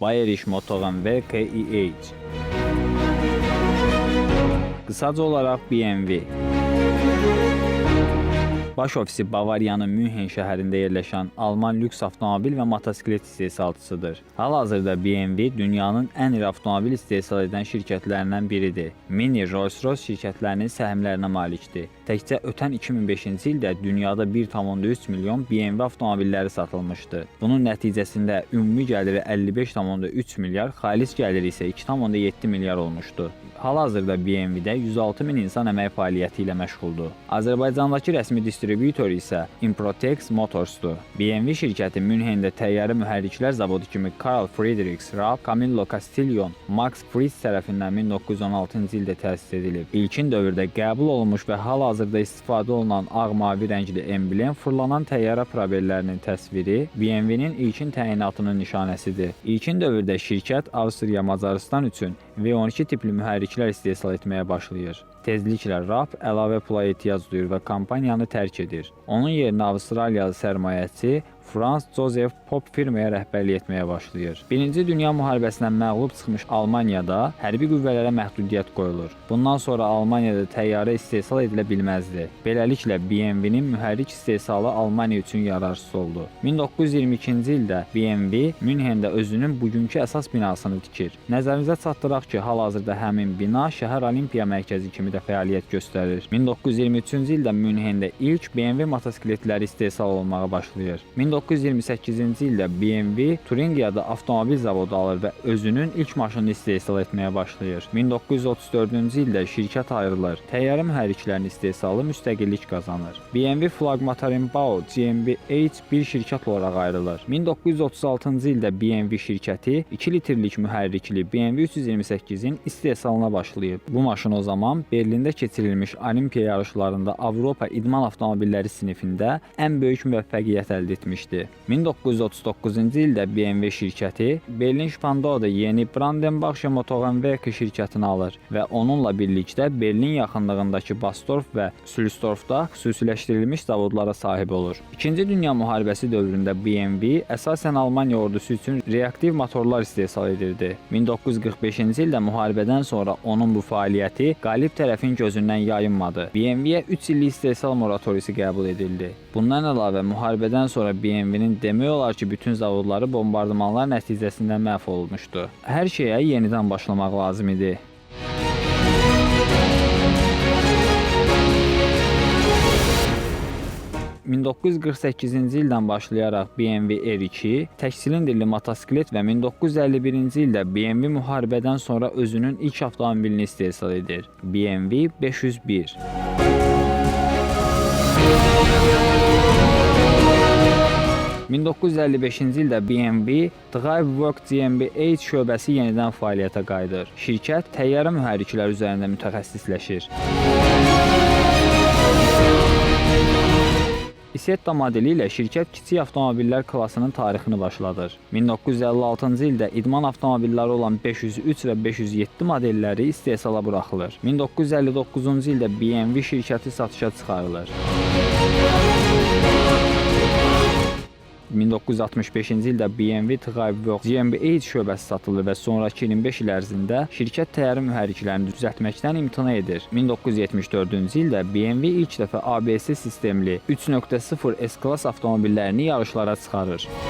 Bayerisch Motorenwerke IH. Kısaca olarak BMW. Baş ofisi Bavariyanın Münhen şəhərində yerləşən Alman lüks avtomobil və motosiklet istehsalçısıdır. Hal-hazırda BMW dünyanın ən iri avtomobil istehsal edən şirkətlərindən biridir. Mini Rolls-Royce şirkətlərinin səhmlərinə malikdir. Təkcə ötən 2005-ci ildə dünyada 1,3 milyon BMW avtomobilləri satılmışdı. Bunun nəticəsində ümumi gəliri 55,3 milyar, xalis gəliri isə 2,7 milyar olmuşdu. Hal-hazırda BMW-də 106 min insan əmək fəaliyyəti ilə məşğuldur. Azərbaycandakı rəsmi distributor isə Improtex Motorsdur. BMW şirkəti Münhendə təyyarə mühərriklər zavodu kimi Carl Friedrichs Raab, Camillo Castillon, Max Frisch tərəfindən 1916-cı ildə təsis edilib. İlkin dövrdə qəbul olunmuş və hal-hazırda istifadə olunan ağ-mavi rəngli emblem fırlanan təyyarə probellərinin təsviri BMW-nin ilkin təyinatının nişanəsidir. İlkin dövrdə şirkət Avstriya, Macarıstan üçün V12 tipli mühərriklər istehsal etməyə başlayır. Tezliklə RAP əlavə pula ehtiyac duyur və kompaniyanı tərk edir. Onun yerinə Avstraliyalı sərmayəçi Frans Josef Pop firmaya rəhbərlik etməyə başlayır. Birinci Dünya müharibəsindən məğlub çıxmış Almaniyada hərbi qüvvələrə məhdudiyyət qoyulur. Bundan sonra Almaniyada təyyarə istehsal edilə bilməzdi. Beləliklə BMW-nin mühərrik istehsalı Almaniya üçün yararsız oldu. 1922-ci ildə BMW Münhendə özünün bugünkü əsas binasını tikir. Nəzərinizə çatdıraq ki, hal-hazırda həmin bina şəhər Olimpiya mərkəzi kimi də fəaliyyət göstərir. 1923-cü ildə Münhendə ilk BMW motosikletləri istehsal olunmağa başlayır. 1928-ci ildə BMW Turingiyada avtomobil zavodu alır və özünün ilk maşınını istehsal etməyə başlayır. 1934-cü ildə şirkət ayrılır. Təyyarə mühərriklərinin istehsalı müstəqillik qazanır. BMW Flagmaterimbau GmbH bir şirkət olaraq ayrılır. 1936-cı ildə BMW şirkəti 2 litrlik mühərrikli BMW 328-in istehsalına başlayıb. Bu maşın o zaman Berlində keçirilmiş Olimpiya yarışlarında Avropa idman avtomobilləri sinifində ən böyük müvəffəqiyyət əldə etmişdi. 1939-cu ildə BMW şirkəti Berlin Spandau'da yeni Brandenburg Motorenwerk şirkətini alır və onunla birlikdə Berlin yaxınlığındakı Bastorf və Sülstorfda xüsusiləşdirilmiş zavodlara sahib olur. İkinci Dünya müharibəsi dövründə BMW əsasən Almaniya ordusu üçün reaktiv motorlar istehsal edirdi. 1945-ci ildə müharibədən sonra onun bu fəaliyyəti qalib tərəfin gözündən yayınmadı. BMW-yə 3 illik istehsal moratoriyası qəbul edildi. Bundan əlavə müharibədən sonra BMW-nin demək olar ki, bütün zavodları bombardımanlar nəticəsində məhv olmuşdu. Hər şeyə yenidən başlamaq lazım idi. ...1948-ci ildən başlayaraq BMW R2, tək silindrli motosiklet və 1951-ci ildə BMW müharibədən sonra özünün ilk avtomobilini istehsal edir. BMW 501. 1955-ci ildə BMW DriveWorks GmbH şöbəsi yenidən fəaliyyətə qayıdır. Şirkət təyyarə mühərrikləri üzərində mütəxəssisləşir. Isetta modeli ilə şirkət kiçik avtomobillər klassının tarixini başladır. 1956-cı ildə idman avtomobilləri olan 503 və 507 modelləri istehsala buraxılır. 1959-cu ildə BMW şirkəti satışa çıxarılır. 1965-ci ildə BMW DriveWorks GmbH şöbəsi satılır və sonrakı 25 il ərzində şirkət təyyarə mühərriklərini düzəltməkdən imtina edir. 1974-cü ildə BMW ilk dəfə ABS sistemli 3.0 S-klass avtomobillərini yarışlara çıxarır.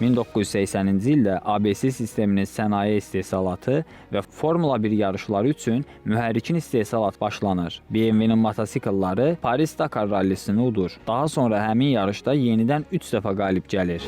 ...1980-ci ildə ABS sisteminin sənaye istehsalatı və Formula 1 yarışları üçün mühərrikin istehsalat başlanır. BMW-nin motosikletləri Paris Dakar rallisini udur. Daha sonra həmin yarışda yenidən 3 dəfə qalib gəlir.